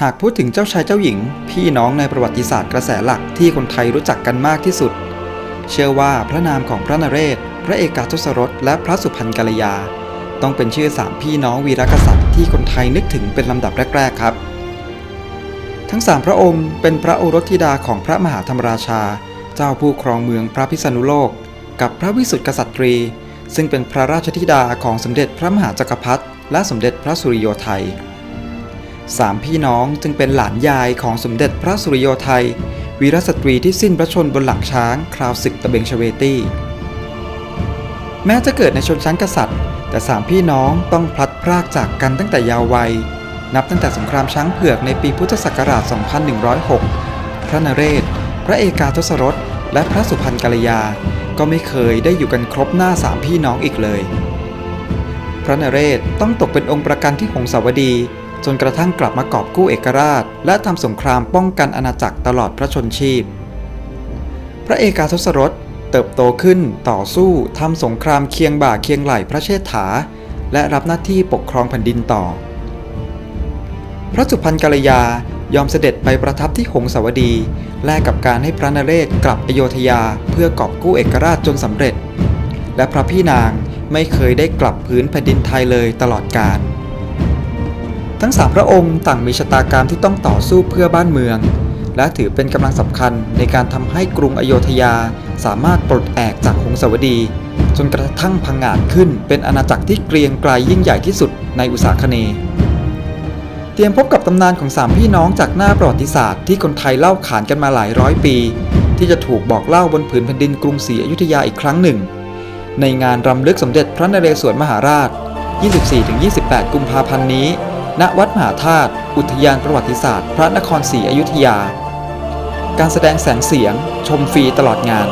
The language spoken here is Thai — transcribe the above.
หากพูดถึงเจ้าชายเจ้าหญิง พี่น้องในประวัติศาสตร์กระแสหลักที่คนไทยรู้จักกันมากที่สุด เชื่อว่าพระนามของพระนเรศ พระเอกาทศรสและพระสุพรรณกัลยา ต้องเป็นชื่อสามพี่น้องวีรกษัตริย์ที่คนไทยนึกถึงเป็นลำดับแรก ๆ ครับ ทั้งสามพระองค์เป็นพระโอรสธิดาของพระมหาธรรมราชา เจ้าผู้ครองเมืองพระพิษณุโลก กับพระวิสุทธิกษัตรีซึ่งเป็นพระราชธิดาของสมเด็จพระมหาจักรพรรดิและสมเด็จพระสุริโยไทย สามพี่น้องจึงเป็นหลานยายของสมเด็จพระสุริโยไทย วีรสตรีที่สิ้นพระชนบนหลังช้างคราวศึกตะเบงชเวตี้ แม้จะเกิดในชนชั้นกษัตริย์ แต่สามพี่น้องต้องพลัดพรากจากกันตั้งแต่ยาววัย นับตั้งแต่สงครามช้างเผือกในปีพุทธศักราช 2106 พระนเรศ พระเอกาทศรส และพระสุพรรณกัลยา ก็ไม่เคยได้อยู่กันครบหน้าสามพี่น้องอีกเลย พระนเรศต้องตกเป็นองค์ประกันที่หงสาวดี จนกระทั่งกลับมากอบกู้เอกราช และทำสงครามป้องกันอาณาจักรตลอดพระชนชีพ พระเอกาทศรสเติบโตขึ้นต่อสู้ทำสงครามเคียงบ่าเคียงไหล่พระเชษฐา และรับหน้าที่ปกครองแผ่นดินต่อ พระสุพรรณกัลยายอมเสด็จไปประทับที่หงสาวดี แลกกับการให้พระนเรศกลับอโยธยาเพื่อกอบกู้เอกราชจนสำเร็จ และพระพี่นางไม่เคยได้กลับพื้นแผ่นดินไทยเลยตลอดกาล ทั้งสามพระองค์ต่างมีชะตากรรมที่ต้องต่อสู้เพื่อบ้านเมือง และถือเป็นกำลังสำคัญในการทำให้กรุงอโยธยาสามารถปลดแอกจากหงสาวดี จนกระทั่งพังงาดขึ้นเป็นอาณาจักรที่เกรียงไกรยิ่งใหญ่ที่สุดในอุษาคเนย์เตรียมพบกับตำนานของสามพี่น้องจากหน้าประวัติศาสตร์ที่คนไทยเล่าขานกันมาหลายร้อยปี ที่จะถูกบอกเล่าบนผืนแผ่นดินกรุงศรีอยุธยาอีกครั้งหนึ่ง ในงานรำลึกสมเด็จพระนเรศวรมหาราช 24-28 กุมภาพันธ์นี้ ณวัดมหาธาตุอุทยานประวัติศาสตร์ พระนครศรีอยุธยา การแสดงแสงเสียง ชมฟรีตลอดงาน